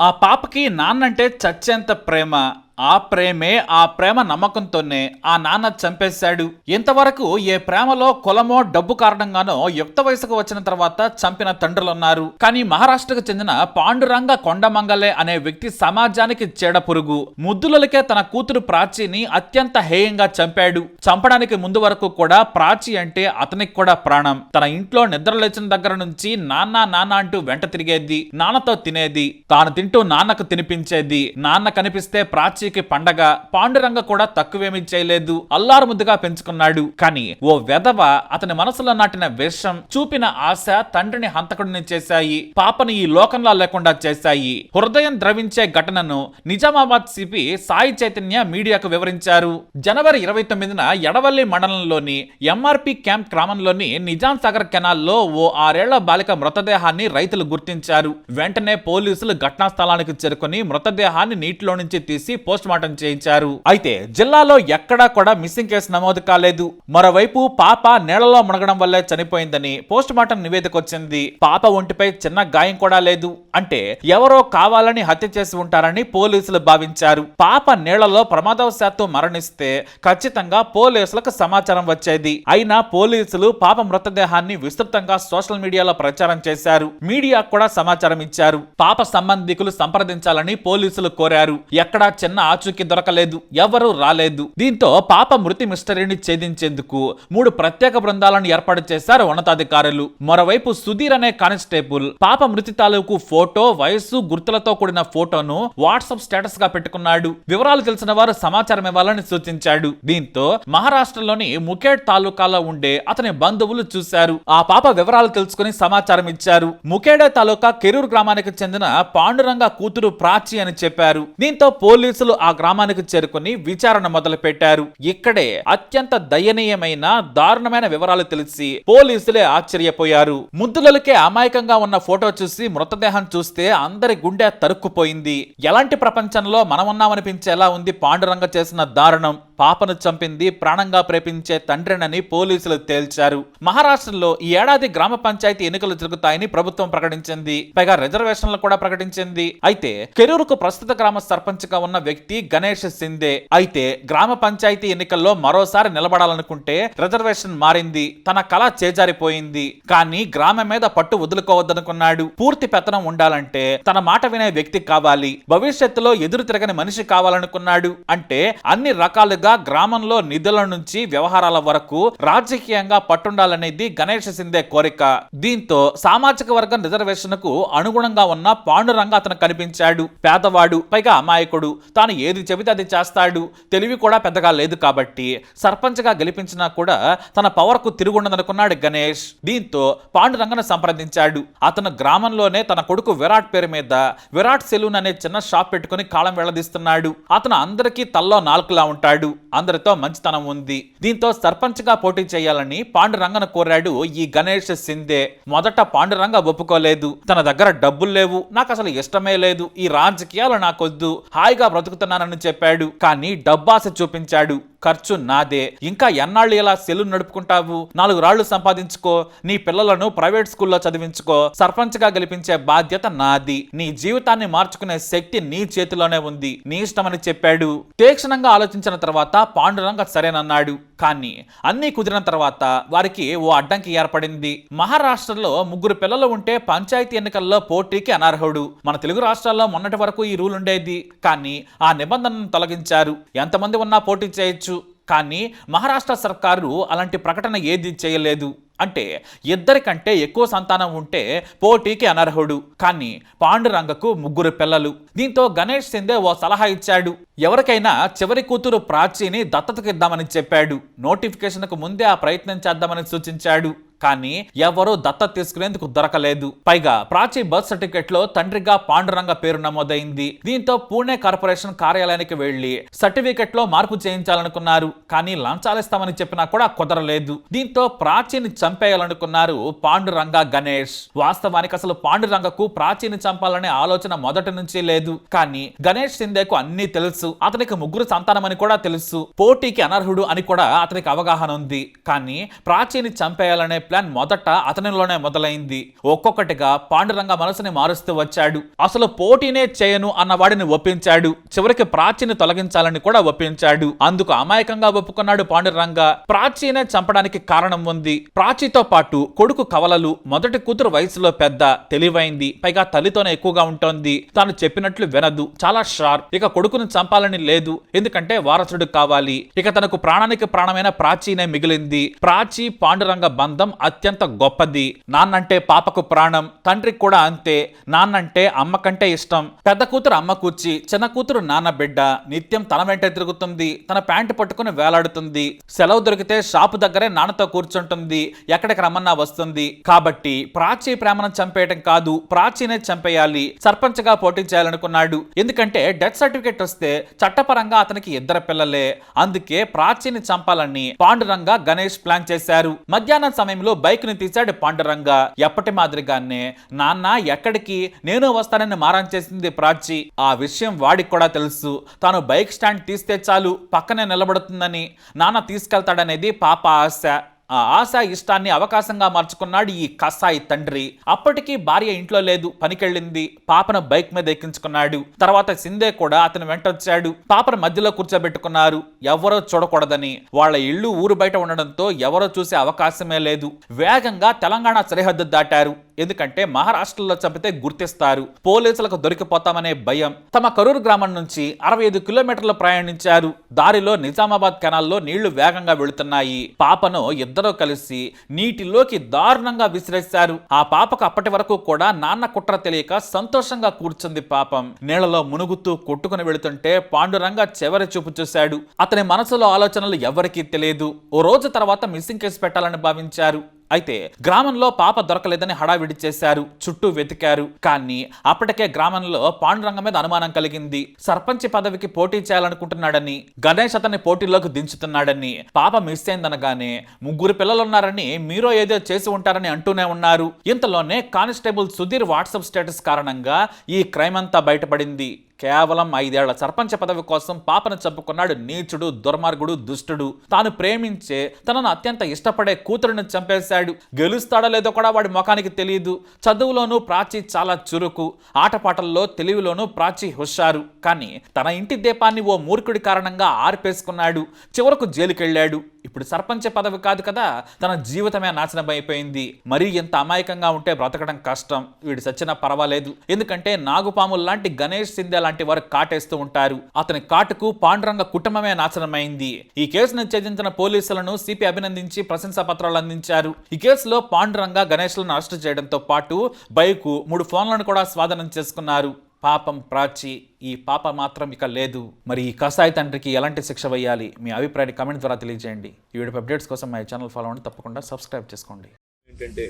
ఆ పాపకి నాన్నంటే చచ్చేంత ప్రేమ. ఆ ప్రేమే ఆ ప్రేమ నమ్మకంతోనే ఆ నాన్న చంపేశాడు. ఇంతవరకు ఏ ప్రేమలో కులమో డబ్బు కారణంగానో యుక్త వయసుకు వచ్చిన తర్వాత చంపిన తండ్రులున్నారు. కానీ మహారాష్ట్రకు చెందిన పాండురంగ కొండమంగలే అనే వ్యక్తి సమాజానికి చెడ పురుగు. ముద్దులకే తన కూతురు ప్రాచీని అత్యంత హేయంగా చంపాడు. చంపడానికి ముందు వరకు కూడా ప్రాచి అంటే అతనికి కూడా ప్రాణం. తన ఇంట్లో నిద్ర లేచిన దగ్గర నుంచి నాన్న నాన్న అంటూ వెంట తిరిగేది నాన్నతో తినేది తాను తింటూ నాన్నకు తినిపించేది నాన్న కనిపిస్తే ప్రాచీకి పండగ పాండురంగ కూడా తక్కువేమీ చేయలేదు. అల్లారు ముద్దుగా పెంచుకున్నాడు. కానీ ఓ వెధవ అతని మనసులో నాటిన విషం చూపిన ఆశ తండ్రిని హంతకుడిని చేశాయి. పాపని ఈ లోకంలో లేకుండా చేశాయి. హృదయం ద్రవించే ఘటనను నిజామాబాద్ సిపి సాయి చైతన్య మీడియాకు వివరించారు. జనవరి ఇరవై తొమ్మిదిన ఎడవల్లి మండలంలోని ఎంఆర్పి క్యాంప్ గ్రామంలోని నిజాం సాగర్ కెనాల్లో ఓ ఆరేళ్ళ బాలిక మృతదేహాన్ని రైతులు గుర్తించారు. వెంటనే పోలీసులు ఘటనా స్థలానికి చేరుకుని మృతదేహాన్ని నీటిలో నుంచి తీసి పోస్ట్ మార్టం చేయించారు. అయితే జిల్లాలో ఎక్కడా కూడా మిస్సింగ్ కేసు నమోదు కాలేదు. మరోవైపు పాప నీళ్ళలో మునగడం వల్లే చనిపోయిందని పోస్ట్ మార్టం నివేదిక వచ్చింది. పాప ఒంటిపై చిన్న గాయం కూడా లేదు. అంటే ఎవరో కావాలని హత్య చేసి ఉంటారని పోలీసులు భావించారు. పాప నీళ్ళలో ప్రమాదవశాత్తు మరణిస్తే ఖచ్చితంగా పోలీసులకు సమాచారం వచ్చేది. అయినా పోలీసులు పాప మృతదేహాన్ని విస్తృతంగా సోషల్ మీడియాలో ప్రచారం చేశారు. మీడియా కూడా సమాచారం ఇచ్చారు. పాప సంబంధికులు సంప్రదించాలని పోలీసులు కోరారు. ఎక్కడా చిన్న ఆచూకీ దొరకలేదు ఎవరూ రాలేదు. దీంతో పాప మృతి మిస్టరీని ఛేదించేందుకు మూడు ప్రత్యేక బృందాలను ఏర్పాటు చేశారు ఉన్నతాధికారులు. మరోవైపు సుధీర్ అనే కానిస్టేబుల్ పాప మృతి తాలూకు ఫోటో వయస్సు గుర్తులతో కూడిన ఫోటోను వాట్సాప్ స్టేటస్గా పెట్టుకున్నాడు. వివరాలు తెలిసిన వారు సమాచారం ఇవ్వాలని సూచించాడు. దీంతో మహారాష్ట్రలోని ముఖేడ్ తాలూకాలో ఉండే అతని బంధువులు చూశారు. ఆ పాప వివరాలు తెలుసుకుని సమాచారం ఇచ్చారు. ముఖేడే తాలూకా కెరూర్ గ్రామానికి చెందిన పాండురంగ కూతురు ప్రాచి అని చెప్పారు. దీంతో పోలీసులు ఆ గ్రామానికి చేరుకుని విచారణ మొదలు పెట్టారు ఇక్కడే అత్యంత దయనీయమైన దారుణమైన వివరాలు తెలిసి పోలీసులే ఆశ్చర్యపోయారు. ముద్దులకే అమాయకంగా ఉన్న ఫోటో చూసి మృతదేహం చూస్తే అందరి గుండె తరుక్కుపోయింది. ఎలాంటి ప్రపంచంలో మనమున్నామనిపించేలా ఉంది పాండురంగ చేసిన దారుణం. పాపను చంపింది ప్రాణంగా ప్రేపించే తండ్రినని పోలీసులు తేల్చారు. మహారాష్ట్రలో ఈ ఏడాది గ్రామ పంచాయతీ ఎన్నికలు జరుగుతాయని ప్రభుత్వం ప్రకటించింది. పైగా రిజర్వేషన్లు కూడా ప్రకటించింది. అయితే కెరూరుకు ప్రస్తుత గ్రామ సర్పంచ్గా ఉన్న వ్యక్తి గణేష్ సిందే. అయితే గ్రామ పంచాయతీ ఎన్నికల్లో మరోసారి నిలబడాలనుకుంటే రిజర్వేషన్ మారింది తన కళ చేజారిపోయింది. కానీ గ్రామం మీద పట్టు వదులుకోవద్దనుకున్నాడు. పూర్తి పెత్తనం ఉండాలంటే తన మాట వినే వ్యక్తి కావాలి భవిష్యత్తులో ఎదురు తిరగని మనిషి కావాలనుకున్నాడు. అంటే అన్ని రకాలుగా గ్రామంలో నిధుల నుంచి వ్యవహారాల వరకు రాజకీయంగా పట్టుండాలనేది గణేష్ సిందే కోరిక. దీంతో సామాజిక వర్గం రిజర్వేషన్కు అనుగుణంగా ఉన్న పాండురంగ అతను కనిపించాడు. పేదవాడు పైగా అమాయకుడు. తాను ఏది చెబితే అది చేస్తాడు. తెలివి కూడా పెద్దగా లేదు కాబట్టి సర్పంచ్గా గెలిపించినా కూడా తన పవర్కు తిరుగుండదనుకున్నాడు గణేష్. దీంతో పాండురంగను సంప్రదించాడు. అతను గ్రామంలోనే తన కొడుకు విరాట్ పేరు మీద విరాట్ సెలూన్ అనే చిన్న షాప్ పెట్టుకుని కాలం వెళ్ళదీస్తున్నాడు. అతను అందరికీ తల్లో నాలుగులా ఉంటాడు. అందరితో మంచితనం ఉంది. దీంతో సర్పంచ్గా పోటీ చేయాలని పాండురంగను కోరాడు ఈ గణేష్ సిందే మొదట పాండురంగ ఒప్పుకోలేదు. తన దగ్గర డబ్బులు లేవు. నాకు అసలు ఇష్టమే లేదు. ఈ రాజకీయాలు నాకొద్దు. హాయిగా బ్రతుకు బ్రతుకుతున్నానని చెప్పాడు. కానీ డబ్బాస చూపించాడు. ఖర్చు నాదే. ఇంకా ఎన్నాళ్ళు ఇలా సెలూన్ నడుపుకుంటావు? నాలుగు రాళ్ళు సంపాదించుకో. నీ పిల్లలను ప్రైవేట్ స్కూల్లో చదివించుకో. సర్పంచ్గా గెలిపించే బాధ్యత నాది. నీ జీవితాన్ని మార్చుకునే శక్తి నీ చేతిలోనే ఉంది. నీ ఇష్టమని చెప్పాడు. తీక్షణంగా ఆలోచించిన తర్వాత పాండురంగ సరేనన్నాడు. కానీ అన్నీ కుదిరిన తర్వాత వారికి ఓ అడ్డంకి ఏర్పడింది. మహారాష్ట్రలో ముగ్గురు పిల్లలు ఉంటే పంచాయతీ ఎన్నికల్లో పోటీకి అనర్హుడు. మన తెలుగు రాష్ట్రాల్లో మొన్నటి వరకు ఈ రూల్ ఉండేది. కానీ ఆ నిబంధనను తొలగించారు. ఎంతమంది ఉన్నా పోటీ చేయొచ్చు. కానీ మహారాష్ట్ర సర్కారు అలాంటి ప్రకటన ఏది చేయలేదు. అంటే ఇద్దరికంటే ఎక్కువ సంతానం ఉంటే పోటీకి అనర్హుడు. కానీ పాండురంగకు ముగ్గురు పిల్లలు. దీంతో గణేష్ సిందే ఓ సలహా ఇచ్చాడు. ఎవరికైనా చివరి కూతురు ప్రాచీని దత్తతకి ఇద్దామని చెప్పాడు. నోటిఫికేషన్కు ముందే ఆ ప్రయత్నం చేద్దామని సూచించాడు. కానీ ఎవరూ దత్తత తీసుకునేందుకు దొరకలేదు. పైగా ప్రాచీ బర్త్ సర్టిఫికెట్లో తండ్రిగా పాండురంగ పేరు నమోదైంది. దీంతో పూణే కార్పొరేషన్ కార్యాలయానికి వెళ్ళి సర్టిఫికెట్లో మార్పు చేయించాలనుకున్నారు. కానీ లంచాలిస్తామని చెప్పినా కూడా కుదరలేదు. దీంతో ప్రాచీని చంపేయాలనుకున్నారు పాండురంగ గణేష్. వాస్తవానికి అసలు పాండురంగకు ప్రాచీని చంపాలనే ఆలోచన మొదటి నుంచి లేదు. కానీ గణేష్ సిందేకు అన్ని తెలుసు. అతనికి ముగ్గురు సంతానమని కూడా తెలుసు. పోటీకి అనర్హుడు అని కూడా అతనికి అవగాహన ఉంది. కానీ ప్రాచీని చంపేయాలనే ప్లాన్ మొదట అతనిలోనే మొదలైంది. ఒక్కొక్కటిగా పాండురంగ మనసుని మారుస్తూ వచ్చాడు. అసలు పోటీనే చేయను అన్న వాడిని ఒప్పించాడు. చివరికి ప్రాచీని తొలగించాలని కూడా ఒప్పించాడు. అందుకు అమాయకంగా ఒప్పుకున్నాడు పాండురంగ. ప్రాచీనే చంపడానికి కారణం ఉంది. ప్రాచీతో పాటు కొడుకు కవలలు మొదటి కూతురు వయసులో పెద్ద తెలివైంది. పైగా తల్లితోనే ఎక్కువగా ఉంటోంది. తాను చెప్పినట్లు వినదు. చాలా షార్ప్. ఇక కొడుకును చంపాలని లేదు. ఎందుకంటే వారసుడు కావాలి. ఇక తనకు ప్రాణానికి ప్రాణమైన ప్రాచీనే మిగిలింది. ప్రాచీ పాండురంగ బంధం అత్యంత గొప్పది. నాన్నంటే పాపకు ప్రాణం తండ్రికి కూడా అంతే. నాన్నంటే అమ్మ కంటే ఇష్టం. పెద్ద కూతురు అమ్మ కూర్చి చిన్న కూతురు నాన్న బిడ్డ. నిత్యం తన వెంట తిరుగుతుంది తన ప్యాంటు పట్టుకుని వేలాడుతుంది. సెలవు దొరికితే షాపు దగ్గరే నాన్నతో కూర్చుంటుంది ఎక్కడికి రమ్మన్నా వస్తుంది. కాబట్టి ప్రాచీ ప్రేమను చంపేయటం కాదు ప్రాచీనే చంపేయాలి. సర్పంచ్గా పోటీ చేయాలనుకున్నాడు. ఎందుకంటే డెత్ సర్టిఫికేట్ వస్తే చట్టపరంగా అతనికి ఇద్దరు పిల్లలే. అందుకే ప్రాచీని చంపాలని పాండురంగా గణేష్ ప్లాన్ చేశారు. మధ్యాహ్నం సమయంలో బైక్ని తీశాడు పాండురంగ. ఎప్పటి మాదిరిగానే నాన్న ఎక్కడికి? నేను వస్తానని మారం చేసింది ప్రాచి ఆ విషయం వాడికి కూడా తెలుసు. తాను బైక్ స్టాండ్ తీస్తే చాలు పక్కనే నిలబడుతుందని. నాన్న తీసుకెళ్తాడనేది పాప ఆశ. ఆ ఆశ ఇష్టాన్ని అవకాశంగా మార్చుకున్నాడు ఈ కసాయి తండ్రి. అప్పటికీ భార్య ఇంట్లో లేదు పనికెళ్ళింది. పాపను బైక్ మీద ఎక్కించుకున్నాడు. తర్వాత సిందే కూడా అతను వెంటొచ్చాడు పాపను మధ్యలో కూర్చోబెట్టుకున్నారు. ఎవరో చూడకూడదని. వాళ్ళ ఇల్లు ఊరు బయట ఉండడంతో ఎవరో చూసే అవకాశమే లేదు. వేగంగా తెలంగాణ సరిహద్దు దాటారు. ఎందుకంటే మహారాష్ట్రలో చంపితే గుర్తిస్తారు. పోలీసులకు దొరికిపోతామనే భయం. తమ కరూరు గ్రామం నుంచి అరవై ఐదు కిలోమీటర్లు ప్రయాణించారు. దారిలో నిజామాబాద్ కెనాల్లో నీళ్ళు వేగంగా వెళుతున్నాయి. పాపను ఇద్దరూ కలిసి నీటిలోకి దారుణంగా విసిరేశారు. ఆ పాపకు అప్పటి వరకు కూడా నాన్న కుట్ర తెలియక సంతోషంగా కూర్చుంది పాపం. నీళ్ళలో మునుగుతూ కొట్టుకుని వెళుతుంటే పాండురంగ చివరి చూపు చూశాడు. అతని మనసులో ఆలోచనలు ఎవరికీ తెలియదు. ఓ రోజు తర్వాత మిస్సింగ్ కేసు పెట్టాలని భావించారు. అయితే గ్రామంలో పాప దొరకలేదని హడావిడి చేశారు చుట్టూ వెతికారు. కానీ అప్పటికే గ్రామంలో పాండురంగ మీద అనుమానం కలిగింది. సర్పంచ్ పదవికి పోటీ చేయాలనుకుంటున్నాడని గణేష్ అతన్ని పోటీలోకి దించుతున్నాడని పాప మిస్ అయిందనగానే ముగ్గురు పిల్లలున్నారని మీరో ఏదో చేసి ఉంటారని అంటూనే ఉన్నారు. ఇంతలోనే కానిస్టేబుల్ సుధీర్ వాట్సాప్ స్టేటస్ కారణంగా ఈ క్రైమ్ అంతా బయటపడింది. కేవలం ఐదేళ్ళ సర్పంచ పదవి కోసం పాపను చంపుకున్నాడు నీచుడు దుర్మార్గుడు దుష్టుడు. తాను ప్రేమించే తనను అత్యంత ఇష్టపడే కూతురును చంపేశాడు. గెలుస్తాడో లేదో కూడా వాడి ముఖానికి తెలియదు చదువులోనూ ప్రాచి చాలా చురుకు. ఆటపాటల్లో తెలివిలోనూ ప్రాచి హుషారు. కానీ తన ఇంటి దీపాన్ని ఓ మూర్ఖుడి కారణంగా ఆర్పేసుకున్నాడు. చివరకు జైలుకెళ్ళాడు. ఇప్పుడు సర్పంచ పదవి కాదు కదా తన జీవితమే నాశనం అయిపోయింది మరీ ఇంత అమాయకంగా ఉంటే బ్రతకడం కష్టం. వీడు సచ్చిన పర్వాలేదు. ఎందుకంటే నాగుపాములు లాంటి గణేష్ సింధే లాంటి వారు కాటేస్తూ ఉంటారు. అతని కాటుకు పాండురంగ కుటుంబమే నాశనమైంది. ఈ కేసును ఛేదించిన పోలీసులను సిపి అభినందించి ప్రశంసా పత్రాలు అందించారు. ఈ కేసులో పాండురంగ గణేష్లను అరెస్టు చేయడంతో పాటు బైకు మూడు ఫోన్లను కూడా స్వాధీనం చేసుకున్నారు. పాపం ప్రాచి ఈ పాప మాత్రం ఇక లేదు. మరి ఈ కసాయి తండ్రికి ఎలాంటి శిక్ష వేయాలి? మీ అభిప్రాయాన్ని కమెంట్ ద్వారా తెలియజేయండి. ఈ వీడియో అప్డేట్స్ కోసం మా ఛానల్ ఫాలో అవ్వండి. తప్పకుండా సబ్స్క్రైబ్ చేసుకోండి. ఏంటంటే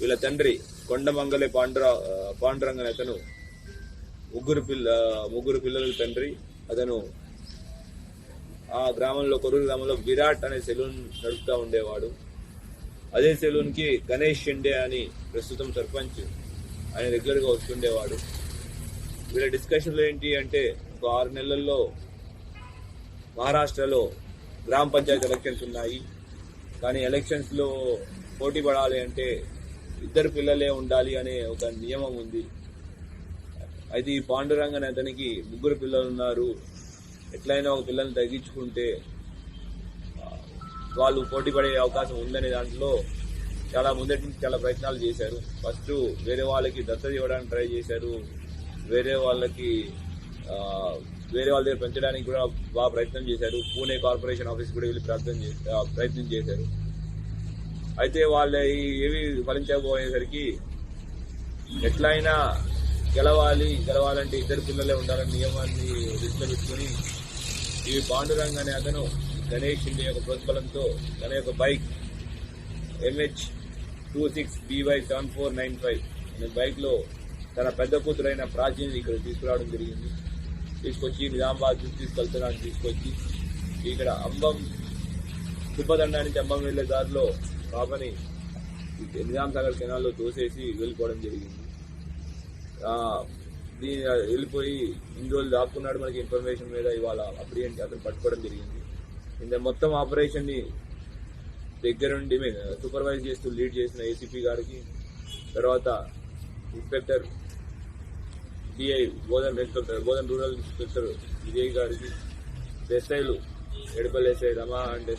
వీళ్ళ తండ్రి కొండమంగళి పాండురా పాండురంగన్ అతను ముగ్గురు పిల్ల ముగ్గురు పిల్లల తండ్రి అతను ఆ గ్రామంలో కొరూరు గ్రామంలో విరాట్ అనే సెలూన్ నడుపుతూ ఉండేవాడు. అదే సెలూన్కి గణేష్ షిండే అని ప్రస్తుతం సర్పంచ్ ఆయన రెగ్యులర్గా వస్తుండేవాడు. వీళ్ళ డిస్కషన్లో ఏంటి అంటే ఒక ఆరు నెలల్లో మహారాష్ట్రలో గ్రామ పంచాయతీ ఎలక్షన్స్ ఉన్నాయి. కానీ ఎలక్షన్స్లో పోటీ పడాలి అంటే ఇద్దరు పిల్లలే ఉండాలి అనే ఒక నియమం ఉంది. అయితే ఈ పాండురంగన్ అతనికి ముగ్గురు పిల్లలు ఉన్నారు. ఎట్లయినా ఒక పిల్లల్ని తగ్గించుకుంటే వాళ్ళు పోటీ పడే అవకాశం ఉందనే దాంట్లో చాలా ముందటి నుంచి చాలా ప్రయత్నాలు చేశారు. ఫస్ట్ వేరే వాళ్ళకి దత్తత ఇవ్వడానికి ట్రై చేశారు. వేరే వాళ్ళకి వేరే వాళ్ళ దగ్గర పెంచడానికి కూడా బాగా ప్రయత్నం చేశారు. పూణే కార్పొరేషన్ ఆఫీస్ కూడా వెళ్ళి ప్రయత్నం చే- ప్రయత్నం చేశారు. అయితే వాళ్ళ ఏవి ఫలించకపోయేసరికి ఎట్లయినా గెలవాలి గెలవాలంటే ఇద్దరు పిల్లలే ఉండాలని నియమాన్ని దృష్టిలో పెట్టుకుని ఈ పాండురంగ్ అనే అతను గణేష్ ఇండియా యొక్క ప్రోత్బలంతో తన యొక్క bike MH two six BY seven four nine five అనే బైక్లో తన పెద్ద కూతురైన ప్రాచీని ఇక్కడ తీసుకురావడం జరిగింది. తీసుకొచ్చి నిజామాబాద్ తీసుకెళ్తున్నాను తీసుకొచ్చి ఇక్కడ అంబం తుప్పదండా అంబం వెళ్ళే దారిలో పాపని నిజాం సాగర్ కెనాల్లో తోసేసి వెళ్ళిపోవడం జరిగింది. వెళ్ళిపోయి ఇన్ని రోజులు దాక్కున్నాడు మనకి ఇన్ఫర్మేషన్ మీద ఇవాళ అప్పుడు ఏంటి? అతను పట్టుకోవడం జరిగింది. ఇంత మొత్తం ఆపరేషన్ని దగ్గరుండి సూపర్వైజ్ చేస్తూ లీడ్ చేసిన ఏసీపీ గారికి తర్వాత inspector DI Bodhan inspector Bodhan rural inspector Vijay గారికి ఎస్ఐలు Edapally SI Rama and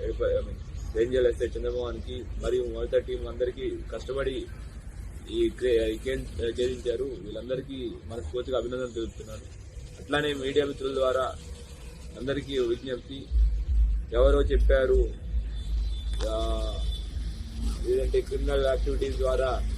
Edapally Renjal SI చంద్రమోహన్కి మరియు మొదట టీం అందరికీ కష్టపడి ఈ క్రే- వీళ్ళందరికీ మనస్ఫూర్తిగా అభినందనలు తెలుపుతున్నాను. అట్లానే మీడియా మిత్రుల ద్వారా అందరికీ విజ్ఞప్తి. ఎవరో చెప్పారు లేదంటే క్రిమినల్ యాక్టివిటీస్ ద్వారా